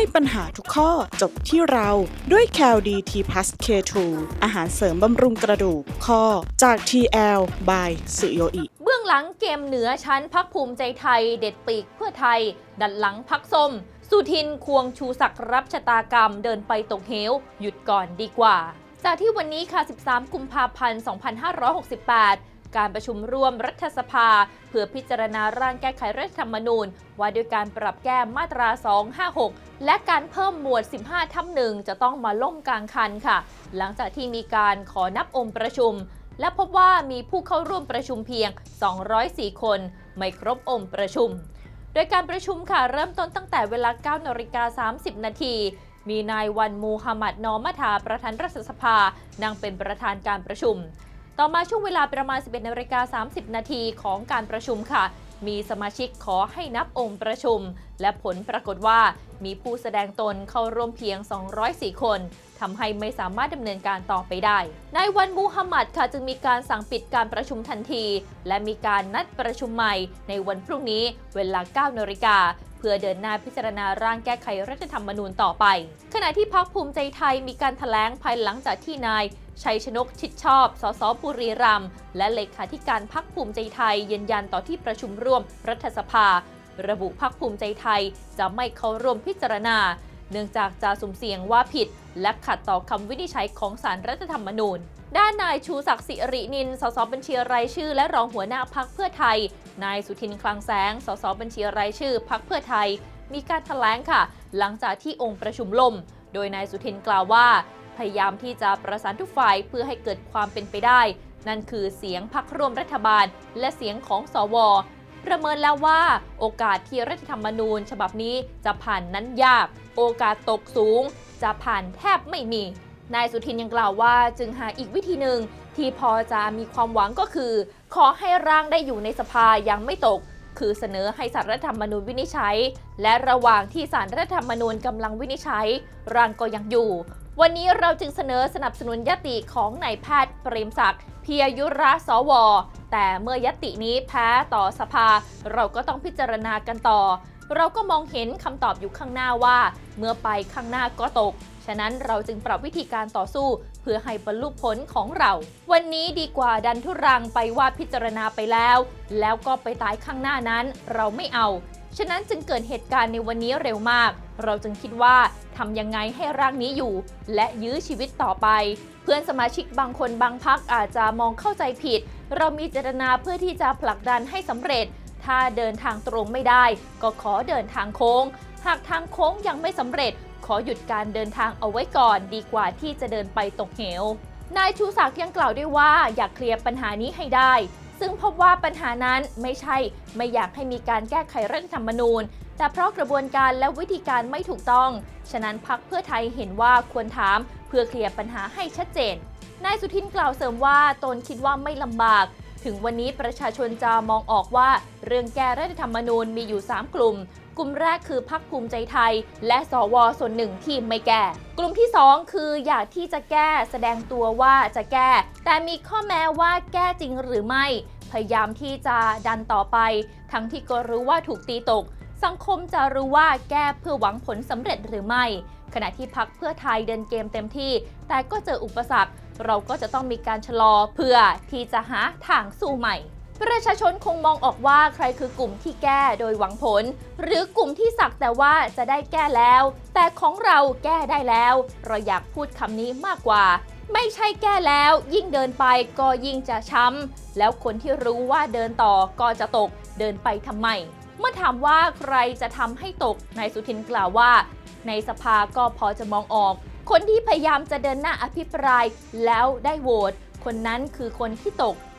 ให้ปัญหาทุกข้อจบที่เราด้วย c a l d t p l u s K2 อาหารเสริมบำรุงกระดูกข้อจาก TL by สุโยอิเบื้องหลังเกมเหนือชั้นพักภูมิใจไทยเด็ดปีกเพื่อไทย ดัดหลังพักส้ม สุทินควงชูศักดิ์รับชะตากรรมเดินไปตกเหว หยุดก่อนดีกว่า จากที่วันนี้ค่ะ 13 กุมภาพันธ์ 2568 การประชุมร่วมรัฐสภา เพื่อพิจารณาร่างแก้ไขรัฐธรรมนูญ ว่าด้วยการปรับแก้มาตรา 256 และการเพิ่มหมวด 15 ทับหนึ่งจะต้องมาล่มกลางคันค่ะ หลังจากที่มีการขอนับองค์ประชุม และพบว่ามีผู้เข้าร่วมประชุมเพียง 204 คน ไม่ครบองค์ประชุม โดยการประชุมค่ะเริ่มต้นตั้งแต่เวลา9นาฬิกา30 นาทีมีนายวันมูฮัมหมัดนอมัทาประธานรัฐสภานั่งเป็นประธานการประชุม ต่อมาช่วงเวลาประมาณ 11นาฬิกา30 นาทีของการประชุมค่ะ มีสมาชิกขอให้นับองค์ประชุม และผลปรากฏว่ามีผู้แสดงตนเข้าร่วมเพียง 204 คนทำให้ไม่สามารถดำเนินการต่อไปได้ ในวันมูฮัมหมัดค่ะจึงมีการสั่งปิดการประชุมทันที และมีการนัดประชุมใหม่ในวันพรุ่งนี้เวลา 9นาฬิกาเพื่อเดินหน้าพิจารณาร่างแก้ไขรัฐธรรมนูญต่อไป ขณะที่พักภูมิใจไทยมีการถแถลงภายหลังจากที่นาย ชัยชนกชิดชอบ สสบุรีรัมย์และเลขาธิการพักภูมิใจไทยยืนยันต่อที่ประชุมร่วมรัฐสภา ระบุพักภูมิใจไทยจะไม่เข้าร่วมพิจารณา เนื่องจากจะสุ่มเสี่ยงว่าผิด และขัดต่อคำวินิจฉัยของสารรัฐธรรมนูญ ด้านนายชูศักดิ์สิรินิน สสบัญชีรายชื่อ และรองหัวหน้าพักเพื่อไทย นายสุทินคลังแสง สสบัญชีรายชื่อพักเพื่อไทย มีการแถลงค่ะ หลังจากที่องค์ประชุมล่มโดยนายสุทินกล่าวว่า พยายามที่จะประสานทุกฝ่ายเพื่อให้เกิดความเป็นไปได้ นั่นคือเสียงพักร่วมรัฐบาล และเสียงของสว ประเมินแล้วว่า โอกาสที่รัฐธรรมนูญ ฉบับนี้จะผ่านนั้นยาก โอกาสตกสูง จะผ่านแทบไม่มีนายสุทินยังกล่าวว่าจึงหาอีกวิธีหนึ่งที่พอจะมีความหวังก็คือ ขอให้ร่างได้อยู่ในสภายังไม่ตก คือเสนอให้สารรัฐธรรมนูญวินิจฉัย และระหว่างที่สารรัฐธรรมนูญกำลังวินิจฉัย ร่างก็ยังอยู่ วันนี้เราจึงเสนอสนับสนุนยติของนายแพทย์เปรมศักดิ์เพียยุระสว แต่เมื่อยตินี้แพ้ต่อสภา เราก็ต้องพิจารณากันต่อ เราก็มองเห็นคำตอบอยู่ข้างหน้าว่า เมื่อไปข้างหน้าก็ตก ฉะนั้นเราจึงปรับวิธีการต่อสู้ เพื่อให้บรรลุผลของเรา วันนี้ดีกว่าดันทุรังไปว่าพิจารณาไปแล้ว แล้วก็ไปตายข้างหน้านั้น เราไม่เอา ฉะนั้นจึงเกิดเหตุการณ์ในวันนี้เร็วมาก เราจึงคิดว่าทำยังไงให้ร่างนี้อยู่ และยื้อชีวิตต่อไป เพื่อนสมาชิกบางคนบางพักอาจจะมองเข้าใจผิด เรามีเจตนาเพื่อที่จะผลักดันให้สำเร็จ ถ้าเดินทางตรงไม่ได้ ก็ขอเดินทางโค้ง หากทางโค้งยังไม่สำเร็จ ขอหยุดการเดินทางเอาไว้ก่อน ดีกว่าที่จะเดินไปตกเหว นายชูศักดิ์ยังกล่าวด้วยว่าอยากเคลียร์ปัญหานี้ให้ได้ ซึ่งพบว่าปัญหานั้นไม่ใช่ไม่อยากให้มีการแก้ไขรัฐธรรมนูญ แต่เพราะกระบวนการและวิธีการไม่ถูกต้อง ฉะนั้นพักเพื่อไทยเห็นว่าควรถามเพื่อเคลียร์ปัญหาให้ชัดเจน นายสุทินกล่าวเสริมว่าตนคิดว่าไม่ลำบาก ถึงวันนี้ประชาชนจะมองออกว่า เรื่องแก้รัฐธรรมนูญมีอยู่ 3 กลุ่ม กลุ่มแรกคือพักภูมิใจไทย และสวส่วนหนึ่งที่ไม่แก้ กลุ่มที่ 2 คืออยากที่จะแก้แสดงตัวว่าจะแก้ แต่มีข้อแม้ว่าแก้จริงหรือไม่ พยายามที่จะดันต่อไป ทั้งที่ก็รู้ว่าถูกตีตก สังคมจะรู้ว่าแก้เพื่อหวังผลสำเร็จหรือไม่ ขณะที่พักเพื่อไทยเดินเกมเต็มที่ แต่ก็เจออุปสรรค เราก็จะต้องมีการชะลอเพื่อที่จะหาทางสู้ใหม่ ประชาชนคงมองออกว่าใครคือกลุ่มที่แก้โดยหวังผล หรือกลุ่มที่สักแต่ว่าจะได้แก้แล้ว แต่ของเราแก้ได้แล้ว เราอยากพูดคำนี้มากกว่า ไม่ใช่แก้แล้ว ยิ่งเดินไปก็ยิ่งจะช้ำแล้วคนที่รู้ว่าเดินต่อก็จะตก เดินไปทำไม เมื่อถามว่าใครจะทำให้ตกนายสุทินกล่าวว่า ในสภาก็พอจะมองออก คนที่พยายามจะเดินหน้าอภิปรายแล้วได้โหวตคนนั้นคือคนที่ตก